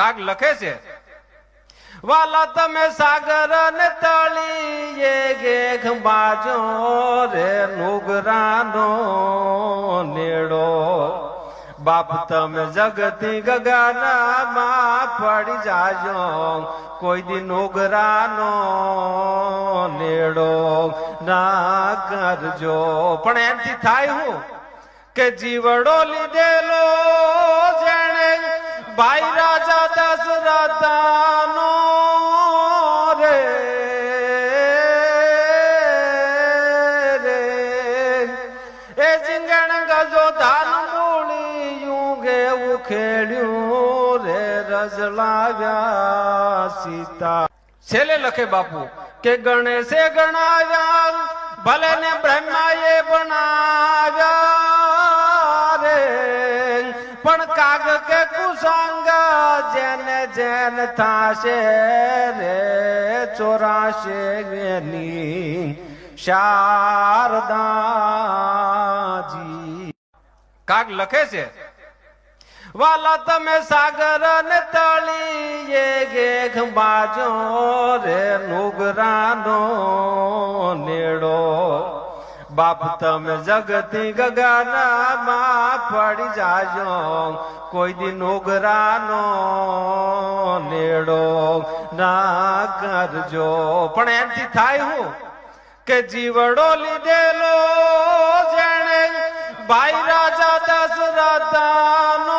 કાક લખે છે? વાલા, તમે સાગર ને તળીએ ગેઘ બાજો રે નુગરાનો નેડો. બાપ, તમે જગતી ગગનમાં પડી જાજો. કોઈ દી નુગરાનો નેડો ના કરજો. પણ એમથી થાય હું કે જીવડો લીધેલો ભાઈ રાજા દશરથનો રે રે એ જીંગણ ગજો ધાન મૂળિયું ગે ઉખેડ્યું રે રજલાવ્યા સીતા છેલ્લે લખે બાપુ કે ગણેશે ગણાવ્યા ભલે ને બ્રહ્માએ બનાવ્યા રે પણ કાગ કે કુસંગ જેને થાશે રે ચોરાશે એની શારદાજી. કાગ લખે છે? વાલા તમે સાગર ને તળીએ ઘેઘ બાજો રે નુગરાનો નેડો. બાપ તમે જગતી ગગનમાં પડી જાજો. કોઈ દી નુગરાનો મેળો ના કરજો. પણ એનાથી થાય હું કે જીવડો લીધેલો જેણે ભાઈ રાજા દશરથા